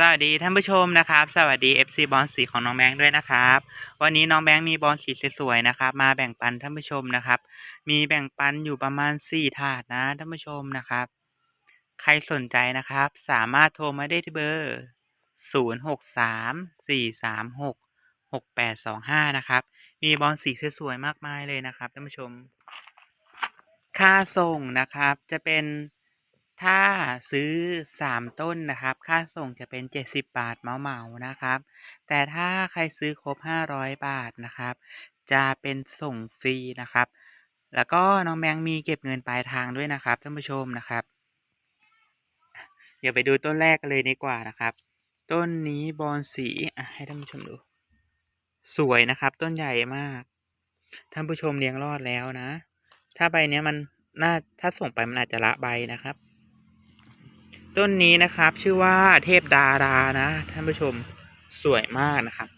สวัสดีท่านผู้ชมนะครับ สวัสดี FC บอลสีของน้องแบงค์ด้วยนะครับ วันนี้น้องแบงค์มีบอลสีสวยๆนะครับ มาแบ่งปันท่านผู้ชมนะครับ มีแบ่งปันอยู่ประมาณ4ถาดนะท่านผู้ชมนะครับ ใครสนใจนะครับ สามารถโทรมาได้ที่เบอร์0634366825นะครับ มีบอลสีสวยๆมากมายเลยนะครับท่านผู้ชม ค่าส่งนะครับจะเป็น ถ้าซื้อ 3 ต้นนะครับ ค่าส่งจะเป็น 70 บาทเหมาๆนะครับ แต่ถ้าใครซื้อครบ 500 บาทนะครับ จะเป็นส่งฟรีนะครับ แล้วก็น้องแบงค์มีเก็บเงินปลายทางด้วยนะครับท่านผู้ชมนะครับ เดี๋ยวไปดูต้นแรกกันเลยดีกว่านะครับ ต้นนี้บอนสีให้ท่านผู้ชมดู สวยนะครับ ต้นใหญ่มาก ท่านผู้ชมเลี้ยงรอดแล้วนะ ถ้าใบเนี้ยมันน่าถ้าส่งไปมันอาจจะละใบนะครับ ต้นนี้นะครับ ชื่อว่าเทพดารานะท่านผู้ชมสวยมากนะครับ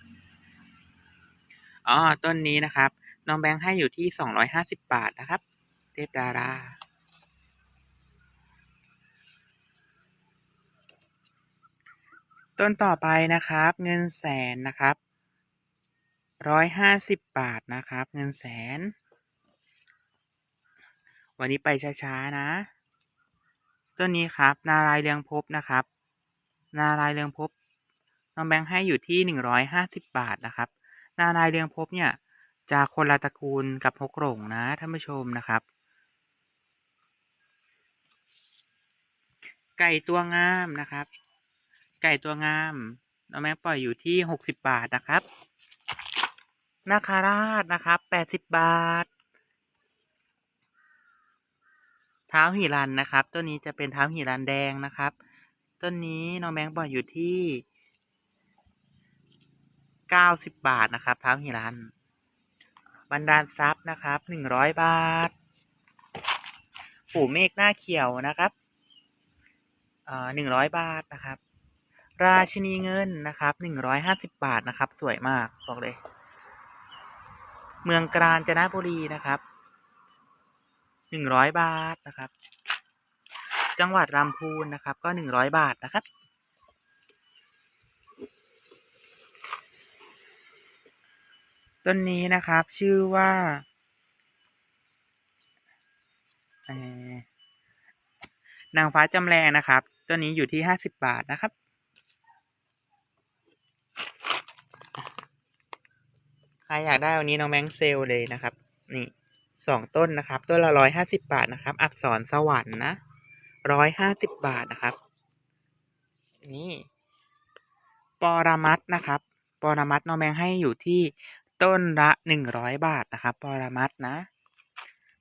อ๋อต้นนี้นะครับน้องแบงค์ให้อยู่ที่สองร้อยห้าสิบบาทนะครับ เทพดาราต้นต่อไปนะครับ เงินแสนนะครับร้อยห้าสิบบาทนะครับ เงินแสน วันนี้ไปช้า ๆ นะ ต้นนี้ครับ นารายเรืองภพนะครับ นารายเรืองภพน้องแบงค์ให้อยู่ที่หนึ่งร้อยห้าสิบบาทนะครับ นารายเรืองภพเนี่ยจะคนละตระกูลกับฮกหลงนะท่านผู้ชมนะครับ ไก่ตัวงามนะครับ ไก่ตัวงามน้องแบงค์ปล่อยอยู่ที่หกสิบบาทนะครับ นาคาราชนะครับแปดสิบบาท เท้าหิรันนะครับ ต้นนี้จะเป็นเท้าหิรันแดงนะครับ ต้นนี้น้องแบงค์ปล่อยอยู่ที่เก้าสิบบาทนะครับ เท้าหิรันบรรดาลทรัพย์นะครับหนึ่งร้อยบาท ปู่เมฆหน้าเขียวนะครับหนึ่งร้อยบาทนะครับ ราชินีเงินนะครับหนึ่งร้อยห้าสิบบาทนะครับ สวยมากบอกเลย เมืองกาญจนบุรีนะครับ หนึ่งร้อยบาทนะครับ จังหวัดลำพูนนะครับ ก็หนึ่งร้อยบาทนะครับ ต้นนี้นะครับชื่อว่าเอ่อนางฟ้าจำแรงนะครับต้นนี้อยู่ที่ห้าสิบบาทนะครับ ใครอยากได้วันนี้น้องแมงเซลเลยนะครับ นี่ สองต้นนะครับ ต้นละร้อยห้าสิบบาทนะครับ อักษรสวรรค์นะร้อยห้าสิบบาทนะครับ นี่ปอรมัตถ์นะครับปอรมัตถ์น้องแมงให้อยู่ที่ต้นละหนึ่งร้อยบาทนะครับปอรมัตถ์นะ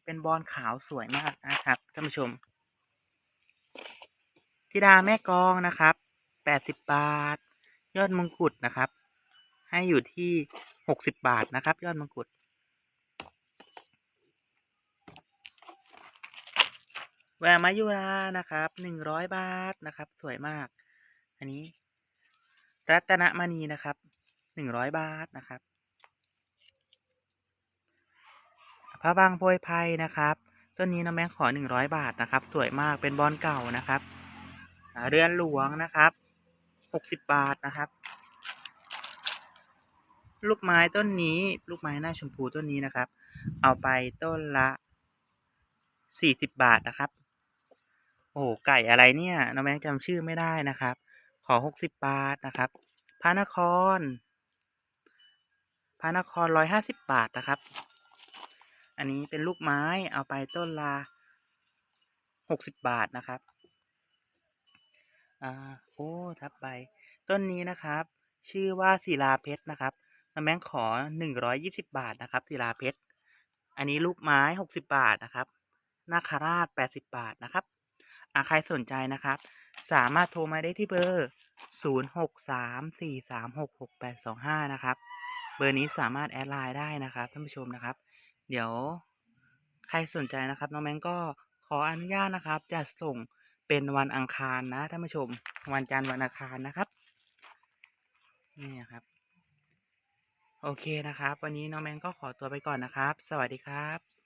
เป็นบอลขาวสวยมากนะครับท่านผู้ชมธิดาแม่กองนะครับแปดสิบบาท ยอดมงกุฎนะครับ ให้อยู่ที่หกสิบบาทนะครับ ยอดมงกุฎ แหวนมายุรานะครับหนึ่งร้อยบาทนะครับ สวยมาก อันนี้ รัตนมณีนะครับหนึ่งร้อยบาทนะครับพระบางโพยไพรนะครับต้นนี้น้องแมงขอหนึ่งร้อยบาทนะครับ สวยมากเป็นบอลเก่านะครับเรือนหลวงนะครับหกสิบบาทนะครับ ลูกไม้ต้นนี้ลูกไม้หน้าชมพูต้นนี้นะครับ เอาไปต้นละสี่สิบบาทนะครับ อ้ไก่อะไรเนี่ยน้องแบงค์จำชื่อไม่ได้นะครับ ขอหกสิบบาทนะครับพระนครพระนครร้อยห้าสิบบาทนะครับ อันนี้เป็นลูกไม้เอาไปต้นละหกสิบบาทนะครับอ่าโอ้ทับใบต้นนี้นะครับ ชื่อว่าศิลาเพชรนะครับน้ำแบงขอหนึ่งร้อยยี่สิบาทนะครับศิลาเพชร อันนี้ลูกไม้หกสิบบาทนะครับนาคาราชแปดสิบบาทนะครับ อาใครสนใจนะครับ สามารถโทรมาได้ที่เบอร์ศูนย์หกสามสี่สามหกหกแปดสองห้านะครับ เบอร์นี้สามารถแอดไลน์ได้นะครับท่านผู้ชมนะครับ เดี๋ยวใครสนใจนะครับน้องแมงก็ขออนุญาตนะครับ จะส่งเป็นวันอังคารนะท่านผู้ชม วันจันทร์วันอังคารนะครับ นี่ครับ โอเคนะครับ วันนี้น้องแมงก็ขอตัวไปก่อนนะครับ สวัสดีครับ